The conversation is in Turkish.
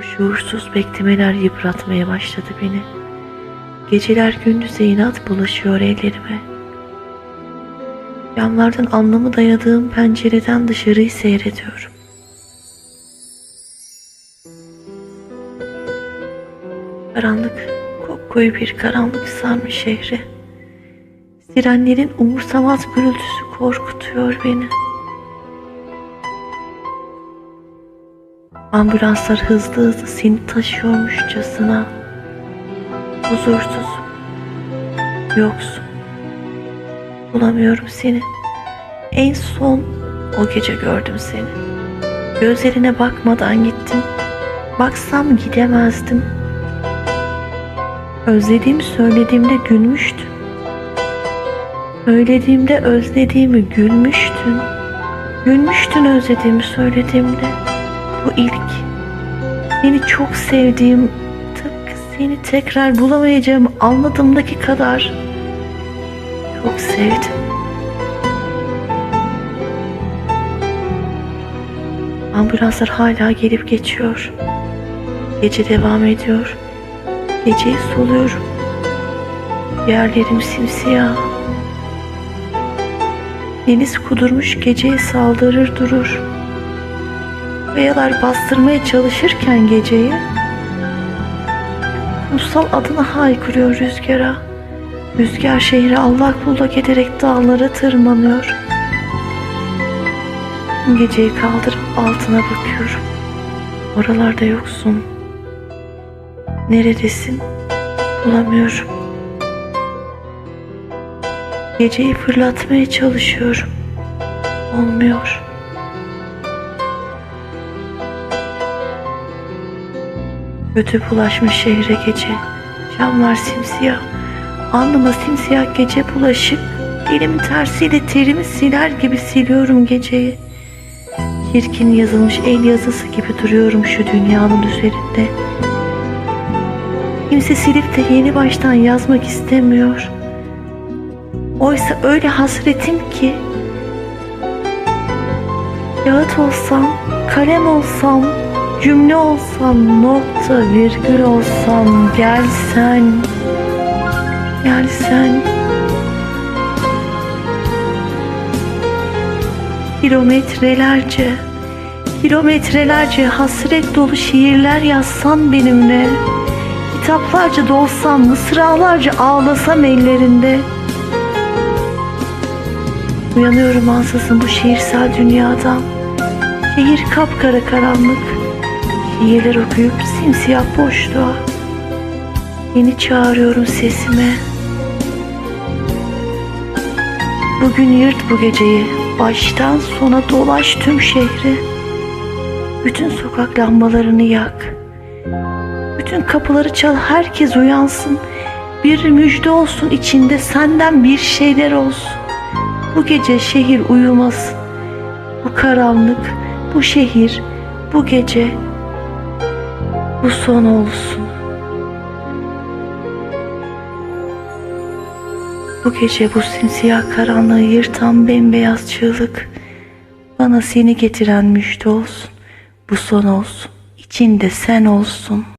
Şuursuz beklemeler yıpratmaya başladı beni. Geceler gündüze inat bulaşıyor ellerime. Camlardan anlamı dayadığım pencereden dışarıyı seyrediyorum. Karanlık, kopkoyu bir karanlık sarmış şehri. Sirenlerin umursamaz gürültüsü korkutuyor beni. Ambulanslar hızlı hızlı seni taşıyormuşçasına. Huzursuz, yoksun. Bulamıyorum seni. En son o gece gördüm seni. Gözlerine bakmadan gittim. Baksam gidemezdim. Özlediğimi söylediğimde gülmüştün. Söylediğimde özlediğimi gülmüştün. Gülmüştün özlediğimi söylediğimde. Bu ilk. Seni çok sevdiğim, tıpkı seni tekrar bulamayacağımı anladığımdaki kadar çok sevdim. Ambulanslar hala gelip geçiyor. Gece devam ediyor. Geceyi soluyorum. Yerlerim simsiyah. Deniz kudurmuş geceye saldırır durur. Kayalar bastırmaya çalışırken geceyi Kutsal adına haykırıyor rüzgara. Rüzgar şehri allak bullak ederek dağlara tırmanıyor. Geceyi kaldırıp altına bakıyorum. Oralarda yoksun. Neredesin? Bulamıyorum. Geceyi fırlatmaya çalışıyorum. Olmuyor. Kötü bulaşmış şehre gece. Camlar simsiyah. Alnıma simsiyah gece bulaşık. Elimin tersiyle terimi siler gibi siliyorum geceyi. Çirkin yazılmış el yazısı gibi duruyorum şu dünyanın üzerinde. Kimse silip de yeni baştan yazmak istemiyor. Oysa öyle hasretim ki Kağıt olsam, kalem olsam, cümle olsam, nokta, virgül olsam, gelsen, gelsen. Kilometrelerce, kilometrelerce hasret dolu şiirler yazsan benimle. Kitaplarca dolsam, mısralarca ağlasam ellerinde. Uyanıyorum ansızın bu şiirsel dünyadan. Şehir kapkara karanlık. Şiirler okuyup simsiyah boşluğa. Yeni çağırıyorum sesime. Bugün yırt bu geceyi. Baştan sona dolaş tüm şehri. Bütün sokak lambalarını yak. Bütün kapıları çal herkes uyansın. Bir müjde olsun içinde senden bir şeyler olsun. Bu gece şehir uyumasın. Bu karanlık, bu şehir, bu gece bu son olsun. Bu gece bu simsiyah karanlığı yırtan bembeyaz çığlık bana seni getiren müjde olsun. Bu son olsun. İçinde sen olsun.''